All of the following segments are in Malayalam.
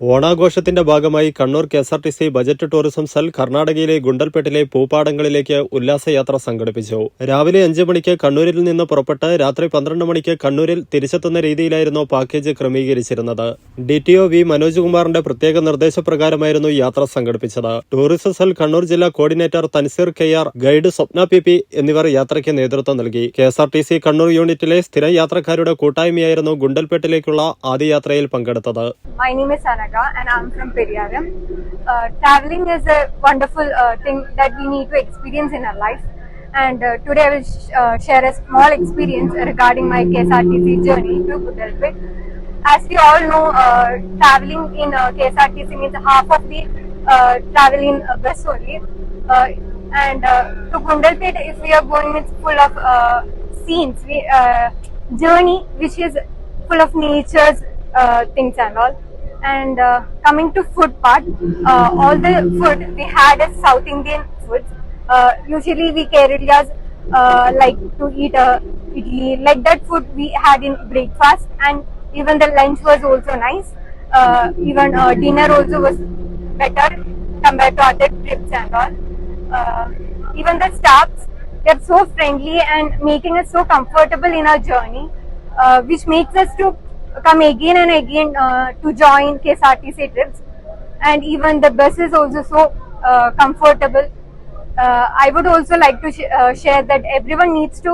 ഓണാഘോഷത്തിന്റെ ഭാഗമായി Kannur K S R T C budget tourism cell കർണാടകയിലെ ഗുണ്ടൽപേട്ടിലെ പൂപ്പാടങ്ങളിലേക്ക് ഉല്ലാസയാത്ര സംഘടിപ്പിച്ചു. രാവിലെ അഞ്ച് മണിക്ക് കണ്ണൂരിൽ നിന്ന് പുറപ്പെട്ട് രാത്രി പന്ത്രണ്ട് മണിക്ക് കണ്ണൂരിൽ തിരിച്ചെത്തുന്ന രീതിയിലായിരുന്നു പാക്കേജ് ക്രമീകരിച്ചിരുന്നത്. D T O V Manoj കുമാറിന്റെ പ്രത്യേക നിർദ്ദേശപ്രകാരമായിരുന്നു യാത്ര സംഘടിപ്പിച്ചത്. ടൂറിസം സെൽ കണ്ണൂർ ജില്ലാ coordinator Tanseer K R guide Swapna P P എന്നിവർ യാത്രയ്ക്ക് നേതൃത്വം നൽകി. K S R T C Kannur യൂണിറ്റിലെ സ്ഥിരം യാത്രക്കാരുടെ കൂട്ടായ്മയായിരുന്നു ഗുണ്ടൽപേട്ടിലേക്കുള്ള ആദ്യയാത്രയിൽ പങ്കെടുത്തത്. And I'm from Periyaram. Uh, traveling is a wonderful uh, thing that we need to experience in our life. And uh, today I will sh- uh, share a small experience regarding my KSRTC journey to Gudalpet. As we all know, uh, traveling in uh, KSRTC means half of the uh, travel in uh, bus only. Uh, and uh, to Gundalpet, if we are going, it's full of uh, scenes, we, uh, journey which is full of nature's uh, things and all. And uh, coming to food part, uh, all the food we had is South Indian foods. Uh, usually we Kerala's uh, like to eat idli, like that food we had in breakfast, and even the lunch was also nice. Uh, even uh, dinner also was better compared to other trips and all. Uh, even the staffs, they're so friendly and making us so comfortable in our journey, uh, which makes us to come again and again uh, to join KSRTC trips. And even the bus is also so uh, comfortable. Uh, I would also like to sh- uh, share that everyone needs to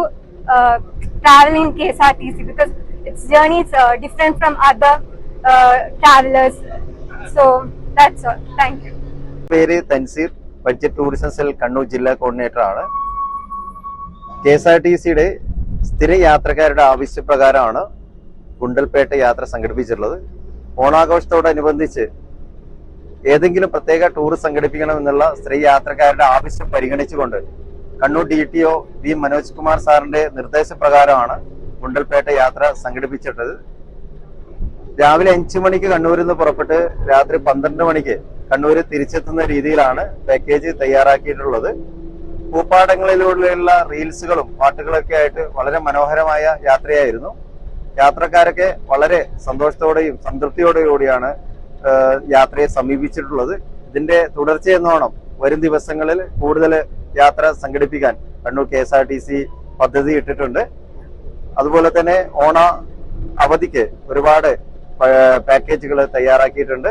uh, travel in KSRTC because its journey is uh, different from other uh, travelers. So that's all. Thank you. പേര് Tanseer budget tourism cell Kannur ജില്ലാ കോർഡിനേറ്റർ ആണ് കെ എസ് ആർ ടി സിയുടെ സ്ഥിര യാത്രക്കാരുടെ ആവശ്യപ്രകാരമാണ് ഗുണ്ടൽപേട്ട യാത്ര സംഘടിപ്പിച്ചിട്ടുള്ളത്. ഓണാഘോഷത്തോടനുബന്ധിച്ച് ഏതെങ്കിലും പ്രത്യേക ടൂർ സംഘടിപ്പിക്കണമെന്നുള്ള സ്ത്രീ യാത്രക്കാരുടെ ആവശ്യം പരിഗണിച്ചുകൊണ്ട് Kannur D T O V Manoj Kumar സാറിന്റെ നിർദ്ദേശപ്രകാരമാണ് ഗുണ്ടൽപേട്ട യാത്ര സംഘടിപ്പിച്ചിട്ടത് രാവിലെ അഞ്ചു മണിക്ക് കണ്ണൂരിൽ നിന്ന് പുറപ്പെട്ട് രാത്രി പന്ത്രണ്ട് മണിക്ക് കണ്ണൂർ തിരിച്ചെത്തുന്ന രീതിയിലാണ് പാക്കേജ് തയ്യാറാക്കിയിട്ടുള്ളത്. പൂപ്പാടങ്ങളിലൂടെയുള്ള റീൽസുകളും പാട്ടുകളൊക്കെ ആയിട്ട് വളരെ മനോഹരമായ യാത്രയായിരുന്നു. യാത്രക്കാരൊക്കെ വളരെ സന്തോഷത്തോടെയും സംതൃപ്തിയോടെയും കൂടിയാണ് യാത്രയെ സമീപിച്ചിട്ടുള്ളത്. ഇതിന്റെ തുടർച്ചയെന്നോണം വരും ദിവസങ്ങളിൽ കൂടുതൽ യാത്ര സംഘടിപ്പിക്കാൻ. Kannur K S R T C പദ്ധതി ഇട്ടിട്ടുണ്ട്. അതുപോലെ തന്നെ ഓണ അവധിക്ക് ഒരുപാട് പാക്കേജുകൾ തയ്യാറാക്കിയിട്ടുണ്ട്.